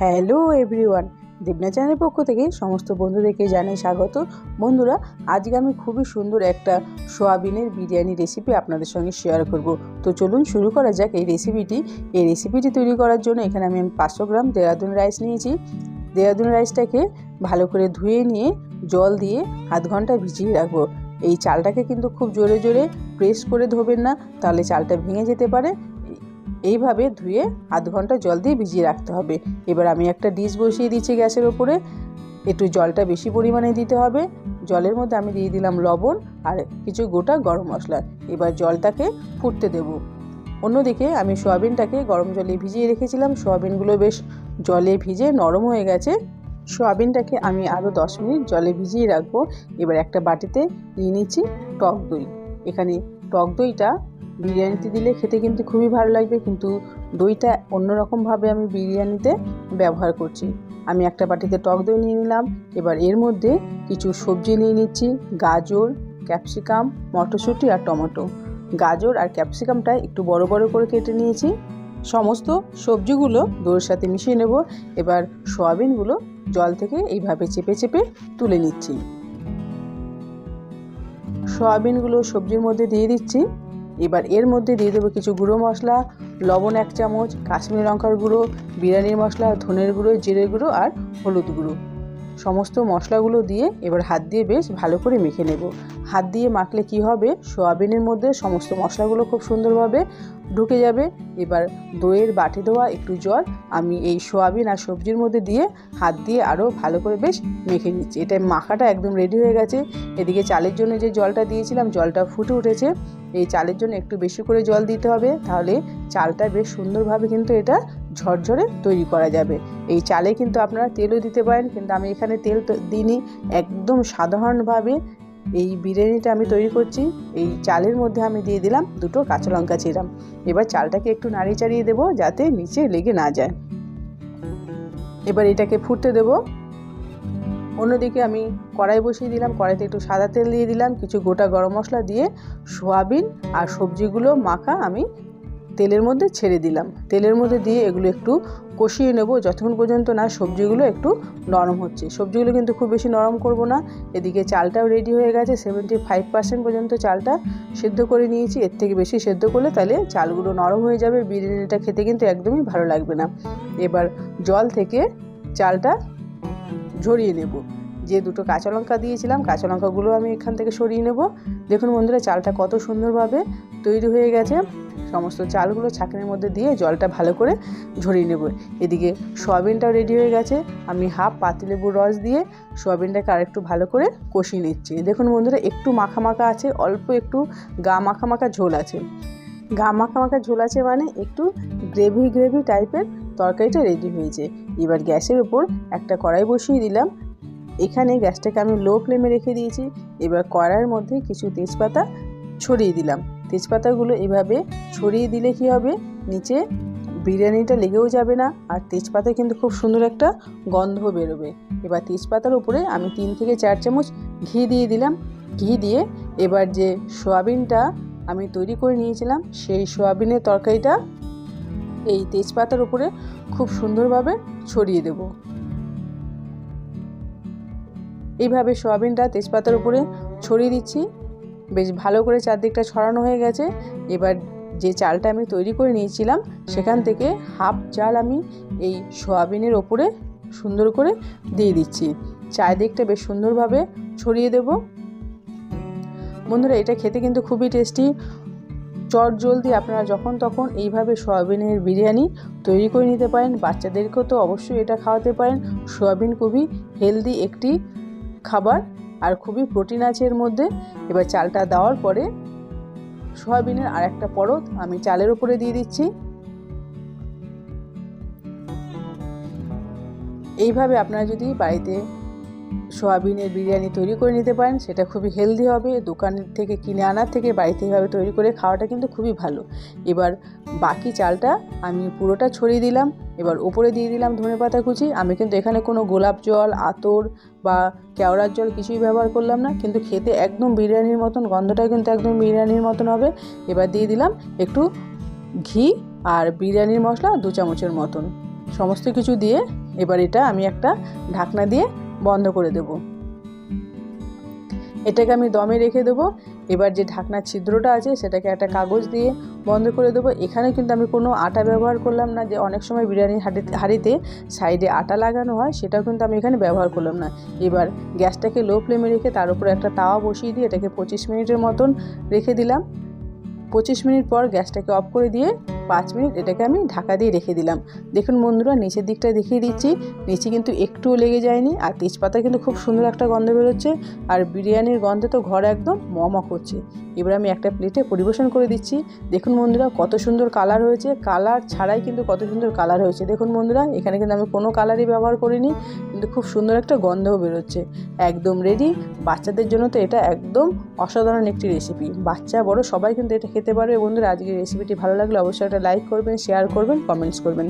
Hello everyone, দেবনা চ্যানেলের পক্ষ থেকে সমস্ত বন্ধুদেরকে জানাই স্বাগত। বন্ধুরা, আজকে আমি খুবই সুন্দর একটা সোয়াবিনের বিরিয়ানি রেসিপি আপনাদের সঙ্গে শেয়ার করব। তো চলুন শুরু করা যাক এই রেসিপিটি এই রেসিপিটি তৈরি করার জন্য এখানে আমি পাঁচশো গ্রাম দেরাদুন রাইস নিয়েছি। দেরাদুন রাইসটাকে ভালো করে ধুয়ে নিয়ে জল দিয়ে আধ ঘণ্টা ভিজিয়ে রাখব। এই চালটাকে কিন্তু খুব জোরে জোরে প্রেস করে ধোবেন না, তাহলে চালটা ভেঙে যেতে পারে। এইভাবে ধুয়ে আধ ঘণ্টা জল দিয়ে ভিজিয়ে রাখতে হবে। এবার আমি একটা ডিশ বসিয়ে দিচ্ছি গ্যাসের ওপরে। একটু জলটা বেশি পরিমাণে দিতে হবে। জলের মধ্যে আমি দিয়ে দিলাম লবণ আর কিছু গোটা গরম মশলা। এবার জলটাকে ফুটতে দেব। অন্যদিকে আমি সোয়াবিনটাকে গরম জলে ভিজিয়ে রেখেছিলাম। সোয়াবিনগুলো বেশ জলে ভিজে নরম হয়ে গেছে। সোয়াবিনটাকে আমি আরও দশ মিনিট জলে ভিজিয়ে রাখব। এবার একটা বাটিতে নিয়ে নিচ্ছি টক দই। এখানে টক দইটা বিরিয়ানিতে দিলে খেতে কিন্তু খুবই ভালো লাগবে, কিন্তু দইটা অন্যরকমভাবে আমি বিরিয়ানিতে ব্যবহার করছি। আমি একটা বাটিতে টক দই নিয়ে নিলাম, এবার এর মধ্যে কিছু সবজি নিয়ে নিচ্ছি, গাজর, ক্যাপসিকাম, মটরশুঁটি আর টমেটো। গাজর আর ক্যাপসিকামটা একটু বড় বড় করে কেটে নিয়েছি। সমস্ত সবজিগুলো দইয়ের সাথে মিশিয়ে নেব, এবার সয়াবিনগুলো জল থেকে এইভাবে চেপে চেপে তুলে নিচ্ছি। সয়াবিনগুলো সবজির মধ্যে দিয়ে দিচ্ছি। এবার এর মধ্যে দিয়ে দেবো কিছু গুঁড়ো মশলা, লবণ এক চামচ, কাশ্মীর লঙ্কার গুঁড়ো, বিরিয়ানির মশলা, ধনের গুঁড়ো জিরে গুঁড়ো আর হলুদ গুঁড়ো। সমস্ত মশলাগুলো দিয়ে এবার হাত দিয়ে বেশ ভালো করে মেখে নেব। হাত দিয়ে মাখলে কি হবে? সোয়াবিনের মধ্যে সমস্ত মশলাগুলো খুব সুন্দরভাবে ঢুকে যাবে। এবার দইয়ের বাটি দেওয়া একটু জল, আমি এই সোয়াবিন আর সবজির মধ্যে দিয়ে হাত দিয়ে আরও ভালো করে বেশ মেখে নিচ্ছি। এটা মাখাটা একদম রেডি হয়ে গেছে। এদিকে চালের জন্য যে জলটা দিয়েছিলাম, জলটা ফুটে উঠেছে। এই চালের জন্য একটু বেশি করে জল দিতে হবে, তাহলে চালটা বেশ সুন্দরভাবে কিন্তু এটা ঝরঝরে তৈরি করা যাবে। এই চালে কিন্তু আপনারা তেলও দিতে পারেন, কিন্তু আমি এখানে তেল দিইনি। একদম সাধারণভাবে এই বিরিয়ানিটা আমি তৈরি করছি। এই চালের মধ্যে আমি দিয়ে দিলাম দুটো কাঁচা লঙ্কা চিরাম এবার চালটাকে একটু নাড়িয়ে চাড়িয়ে দেবো যাতে নিচে লেগে না যায়। এবার এটাকে ফুটতে দেবো। অন্যদিকে আমি কড়াই বসিয়ে দিলাম, কড়াইতে একটু সাদা তেল দিয়ে দিলাম, কিছু গোটা গরম মশলা দিয়ে সোয়াবিন আর সবজিগুলো মাখা আমি তেলের মধ্যে ছেড়ে দিলাম। তেলের মধ্যে দিয়ে এগুলো একটু কষিয়ে নেব। যতক্ষণ পর্যন্ত না সবজিগুলো একটু নরম হচ্ছে। সবজিগুলো কিন্তু খুব বেশি নরম করব না। এদিকে চালটাও রেডি হয়ে গেছে। সেভেন্টি ফাইভ পার্সেন্ট পর্যন্ত চালটা সেদ্ধ করে নিয়েছি। এর থেকে বেশি সেদ্ধ করলে তাহলে চালগুলো নরম হয়ে যাবে। বিরিয়ানিটা খেতে কিন্তু একদমই ভালো লাগবে না। এবার জল থেকে চালটা ঝরিয়ে নেব। যে দুটো কাঁচা লঙ্কা দিয়েছিলাম, কাঁচা লঙ্কাগুলো আমি এখান থেকে সরিয়ে নেব। দেখুন বন্ধুরা, চালটা কত সুন্দরভাবে তৈরি হয়ে গেছে। সমস্ত চালগুলো ছাঁকনির মধ্যে দিয়ে জলটা ভালো করে ঝরিয়ে নেব। এদিকে সয়াবিনটাও রেডি হয়ে গেছে। আমি হাফ পাতিলেবুর রস দিয়ে সয়াবিনটাকে আরেকটু ভালো করে কষিয়ে নিচ্ছি। দেখুন বন্ধুরা, একটু মাখা মাখা আছে, অল্প একটু গা মাখা মাখা ঝোল আছে। গা মাখা মাখা ঝোল আছে মানে একটু গ্রেভি গ্রেভি টাইপের তরকারিটা রেডি হয়েছে। এবার গ্যাসের উপর একটা কড়াই বসিয়ে দিলাম। এখানে গ্যাসটাকে আমি লো ফ্লেমে রেখে দিয়েছি। এবার কড়াইয়ের মধ্যে কিছু তেজপাতা ছড়িয়ে দিলাম। তেজপাতাগুলো এভাবে ছড়িয়ে দিলে কি হবে? নিচে বিরিয়ানিটা লেগেও যাবে না আর তেজপাতা কিন্তু খুব সুন্দর একটা গন্ধ বেরোবে। এবার তেজপাতার উপরে আমি তিন থেকে চার চামচ ঘি দিয়ে দিলাম। ঘি দিয়ে এবার যে সোয়াবিনটা আমি তৈরি করে নিয়েছিলাম, সেই সোয়াবিনের তরকারিটা এই তেজপাতার উপরে খুব সুন্দরভাবে ছড়িয়ে দেব। এইভাবে সোয়াবিনটা তেজপাতার উপরে ছড়িয়ে দিচ্ছি। বেশ ভালো করে চারদিকটা ছড়ানো হয়ে গেছে। এবার যে চালটা আমি তৈরি করে নিয়েছিলাম, সেখান থেকে হাফ চাল আমি এই সোয়াবিনের ওপরে সুন্দর করে দিয়ে দিচ্ছি। চারদিকটা বেশ সুন্দরভাবে ছড়িয়ে দেব। বন্ধুরা, এটা খেতে কিন্তু খুবই টেস্টি। চট জলদি আপনারা যখন তখন এইভাবে সয়াবিনের বিরিয়ানি তৈরি করে নিতে পারেন। বাচ্চাদেরকেও তো অবশ্যই এটা খাওয়াতে পারেন। সয়াবিন খুবই হেলদি একটি খাবার আর খুবই প্রোটিন আছে এর মধ্যে। এবার চালটা দেওয়ার পরে সয়াবিনের আর একটা পরত আমি চালের উপরে দিয়ে দিচ্ছি। এইভাবে আপনারা যদি বাড়িতে সোয়াবিনের বিরিয়ানি তৈরি করে নিতে পারেন, সেটা খুবই হেলদি হবে। দোকান থেকে কিনে আনার থেকে বাড়িতে এইভাবে তৈরি করে খাওয়াটা কিন্তু খুবই ভালো। এবার বাকি চালটা আমি পুরোটা ছড়িয়ে দিলাম, এবার ওপরে দিয়ে দিলাম ধনে পাতা কুচি। আমি কিন্তু এখানে কোনো গোলাপ জল, আতর বা কেওড়ার জল কিছুই ব্যবহার করলাম না, কিন্তু খেতে একদম বিরিয়ানির মতন গন্ধটা কিন্তু একদম বিরিয়ানির মতন হবে। এবার দিয়ে দিলাম একটু ঘি আর বিরিয়ানির মশলা দু চামচের মতন। সমস্ত কিছু দিয়ে এবার এটা আমি একটা ঢাকনা দিয়ে বন্ধ করে দেব। এটাকে আমি দমে রেখে দেবো। এবার যে ঢাকনার ছিদ্রটা আছে, সেটাকে একটা কাগজ দিয়ে বন্ধ করে দেবো। এখানে কিন্তু আমি কোনো আটা ব্যবহার করলাম না যে অনেক সময় বিরিয়ানির হাঁড়িতে হাঁড়িতে সাইডে আটা লাগানো হয়, সেটাও কিন্তু আমি এখানে ব্যবহার করলাম না। এবার গ্যাসটাকে লো ফ্লেমে রেখে তার উপরে একটা তাওয়া বসিয়ে দিয়ে এটাকে পঁচিশ মিনিটের মতন রেখে দিলাম। পঁচিশ মিনিট পর গ্যাসটাকে অফ করে দিয়ে পাঁচ মিনিট এটাকে আমি ঢাকা দিয়ে রেখে দিলাম। দেখুন বন্ধুরা, নিচের দিকটা দেখিয়ে দিচ্ছি। নিচে কিন্তু একটুও লেগে যায়নি, আর তেজপাতা কিন্তু খুব সুন্দর একটা গন্ধ বেরোচ্ছে। আর বিরিয়ানির গন্ধে তো ঘর একদম মম করছে। এবার আমি একটা প্লেটে পরিবেশন করে দিচ্ছি। দেখুন বন্ধুরা, কত সুন্দর কালার হয়েছে। কালার ছাড়াই কিন্তু কত সুন্দর কালার হয়েছে। দেখুন বন্ধুরা, এখানে কিন্তু আমি কোনো কালারই ব্যবহার করিনি। কিন্তু খুব সুন্দর একটা গন্ধও বেরোচ্ছে। একদম রেডি বাচ্চাদের জন্য তো এটা একদম অসাধারণ একটি রেসিপি বাচ্চা, বড় সবাই কিন্তু এটা খেতে পারবে। বন্ধুরা, আজকের রেসিপিটি ভালো লাগলে অবশ্যই একটা লাইক করবেন শেয়ার করবেন কমেন্টস করবেন।